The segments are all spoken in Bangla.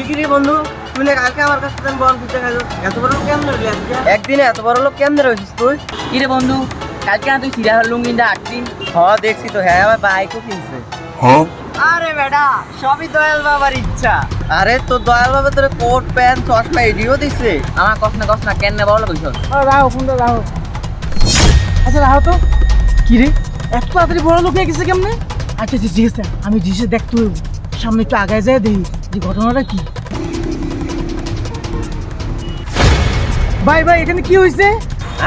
কিরি বন্ধু তুই না কালকে আমার কাছে বল দিতে খাইছো এত বড় লোক কেমন হইলি আজকে? একদিনে এত বড় লোক কেমন রয়েছিস তুই? কিরে বন্ধু কালকে না তুই লুঙ্গিটা হ দেখছি তো হ্যাঁ আমার বাইকও কিনছে। আরে বেটা সবই দয়াল বাবার ইচ্ছা। আরে তো দয়াল বাবা তোর কোট প্যান্ট চশমা এডিও দিছে? আমার কষ্ট না কষ্ট না কেন ফোনটা রাহো আচ্ছা রাহো তো? কি রে? এত তাড়াতাড়ি বড় লোক হয়ে গেছে কেমনে? আচ্ছা আচ্ছা ঠিক আছে আমি জিনিসটা দেখতে হইব। সামনে একটু আগায় যায় দেখি। যে ঘটনাটা কি? ভাই ভাই এখানে কি হয়েছে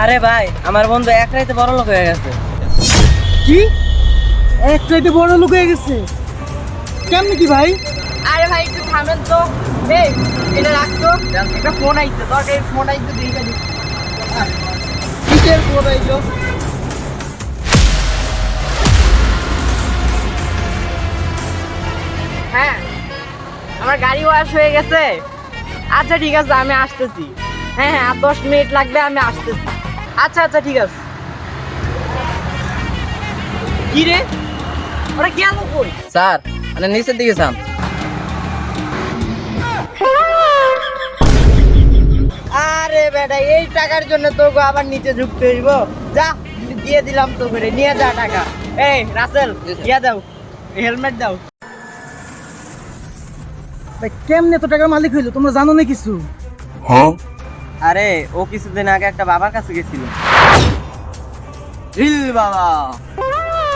আরে ভাই আমার বন্ধু এক রাইতে বড় লোক হয়ে গেছে। কি? এক চাইতে বড় লোক হয়ে গেছে? কেমনে কি ভাই? আরে ভাই একটু থামেন তো। এই এটা রাখতো একটা ফোন আইছে এই ফোন আইছে দিইটা দি কিসের ফোন আইছো আমার গাড়ি ওয়াশ হয়ে গেছে। আচ্ছা ঠিক আছে আমি আসতেছি। হ্যাঁ হ্যাঁ আর দশ মিনিট লাগবে আমি আসতেছি। আচ্ছা আচ্ছা ঠিক আছে। কি রে? ওরা গেল কই? স্যার মানে নিচের দিকে যান। আরে বেটা এই টাকার জন্য তোকে আবার নিচে ঝুঁকতে হইব। যা দিয়ে দিলাম তো করে নিয়ে যা টাকা। এই রাসেল দিয়ে দাও। হেলমেট দাও। ভাই কেমনে তো টাকার মালিক হইল? তোমরা জানো না কিছু? আরে ও কিছুদিন আগে একটা বাবার কাছে গেছিল। হিল বাবা!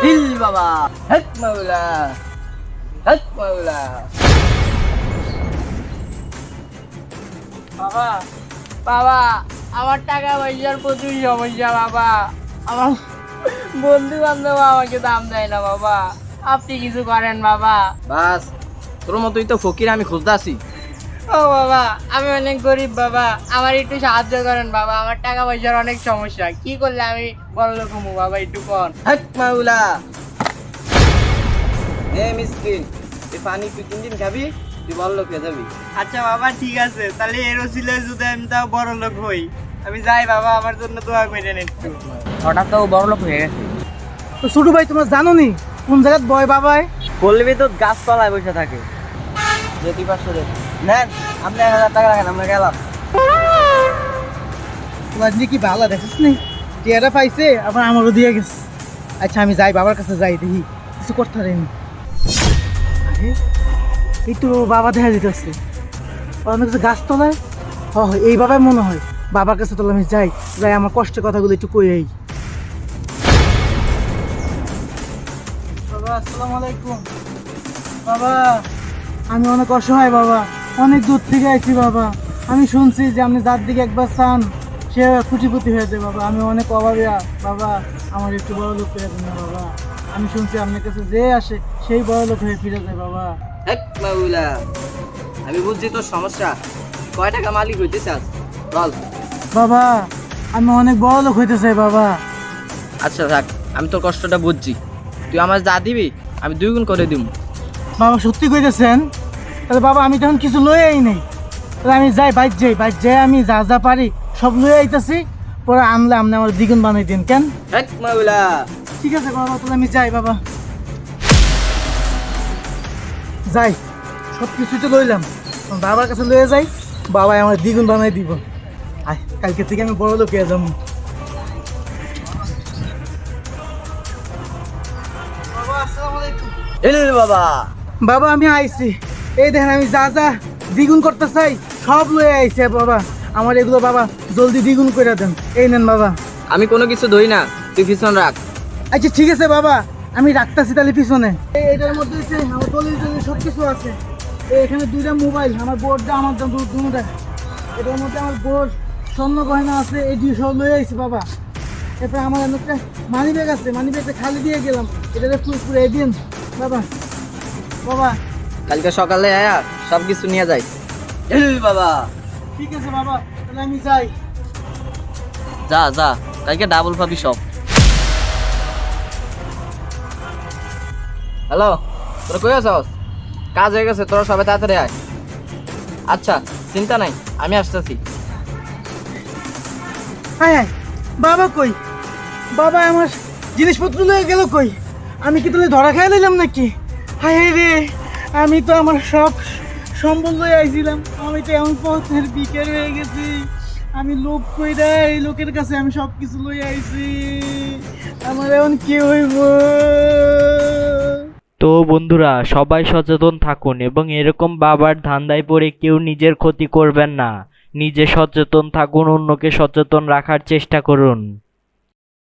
হিল বাবা! হক মাওলা! হক মাওলা! বাবা বাবা আমার টাকা পয়সার প্রচুর সমস্যা বাবা। আমার বন্ধু বান্ধব আমাকে দাম দেয় না বাবা। আপনি কিছু করেন বাবা। বাস তোর মতোই তো ফকির আমি খুঁজতাছি ও বাবা আমি অনেক গরিব বাবা। আমার একটু সাহায্য করেন বাবা আমার টাকা পয়সার অনেক সমস্যা। কি করলে আমি বড় লোক হব বাবা একটু কর হক মাওলা। এ মিসকিন তুই পানি তুই তিন দিন খাবি তুই বল লোক হয়ে যাবি। আচ্ছা বাবা ঠিক আছে। তাহলে এর ওসিলে যদি আমি তাও বড় লোক হই। আমি যাই বাবা আমার জন্য দোয়া করেন একটু। হঠাৎ তো বড় লোক হয়ে গেছে। তো ছোট ভাই তোমরা জানো নি? কোন জায়গায় বয় বাবায়? বলবি তো গাছতলায় বসে থাকে। নেন আপনি এক হাজার টাকা রাখেন আমরা গেলাম। তোমার যে কি ভালো দেখিস নি? টিয়ারা পাইছে আবার আমারও দিয়ে গেছে। আচ্ছা আমি যাই বাবার কাছে যাই দেখি। কিছু করতে পারিনি। আরে এই তো বাবা দেখা যেতেছে আমার কাছে গাছ তলায়? হ এই বাবাই মনে হয়। বাবার কাছে তাহলে আমি যাই। যাই আমার কষ্টের কথাগুলো একটু কই এই বাবা আসসালামু আলাইকুম। বাবা আমি অনেক অসহায় বাবা অনেক দূর থেকে আইছি বাবা। আমি শুনছি যে আপনি যার দিকে একবার চান সে কুটিপুতি হয়েছে বাবা। আমি অনেক অভাবিয়া বাবা আমার একটু বড় লোক করে না বাবা। আমি শুনছি আপনার কাছে যে আসে সেই বড় লোক হয়ে ফিরে যায় বাবা। মাউলা আমি বুঝছি তোর সমস্যা। কয় টাকা মালিক হইতে চাস? বল। বাবা আমি অনেক বড় লোক হইতে চাই বাবা। আচ্ছা থাক আমি তোর কষ্টটা বুঝছি। তুই আমার যা দিবি আমি দুই গুণ করে দিব বাবা সত্যি কইতেছেন? তাহলে বাবা আমি তখন কিছু লয়ে আই নাই তাহলে আমি যাই বাইক যাই বাইক যাই আমি যা যা পারি সব লয়ে আইতাছি পরে আনলে আপনি আমার দ্বিগুণ বানাই দিন কেন? ঠিক আছে বাবা তাহলে আমি যাই বাবা। যাই সব কিছু তো লইলাম। বাবার কাছে লয়ে যাই বাবা আমার দ্বিগুণ বানাই দিব। আয় কালকে থেকে আমি বড় লোক হয়ে যাব। বাবা আসসালামু আলাইকুম। এলে বাবা আমি আইছি। এই দেখেন আমি যা যা দ্বিগুণ করতে চাই সব লয়ে আইছে বাবা। আমার এগুলো বাবা জলদি দ্বিগুণ করে দেন। এই নেন বাবা। আমি কোনো কিছু ধরি না তুই পিছন রাখ। আচ্ছা ঠিক আছে বাবা আমি রাখতেছি তাহলে পিছনে। এটার মধ্যে হচ্ছে আমার দলিল টলিল সব কিছু আছে এখানে দুইটা মোবাইল আমার বোর্ডটা আমার দাম দুটা এটার মধ্যে আমার বোর্ড স্বর্ণ গহনা আছে এই দুই সব লয়ে আইছি বাবা। এরপরে আমার একটা মানি ব্যাগ আছে মানি ব্যাগটা খালি দিয়ে গেলাম। এটাতে পুরো পুরো দিন বাবা। বাবা। কালকে সকালে আয়া সব কিছু নিয়ে যাই। বাবা। ঠিক আছে বাবা তাহলে আমি যাই। যা যা কালকে ডাবল পাবি সব। হ্যালো তোরা কই আছস? কাজ হয়ে গেছে তোরা সবাই তাড়াতাড়ি আয়। আচ্ছা চিন্তা নাই আমি আসতেছি। হায় হায় বাবা কই? বাবা আমার জিনিসপত্র লয়ে গেল কই? আমি কি তাহলে ধরা খেয়ে নিলাম নাকি? হায় রে, আমি তো আমার সব সম্বল আইছিলাম। আমি তো এমন পথের বিকের হয়ে গেছি। আমি লোক কইরা এই লোকের কাছে আমি সব কিছু লই আইছি। আমার এখন কি হইব? তো বন্ধুরা, সবাই সচেতন থাকুন এবং এরকম বাবার ধান্দায় পড়ে কেউ নিজের ক্ষতি করবেন না। নিজে সচেতন থাকুন, অন্যকে সচেতন রাখার চেষ্টা করুন।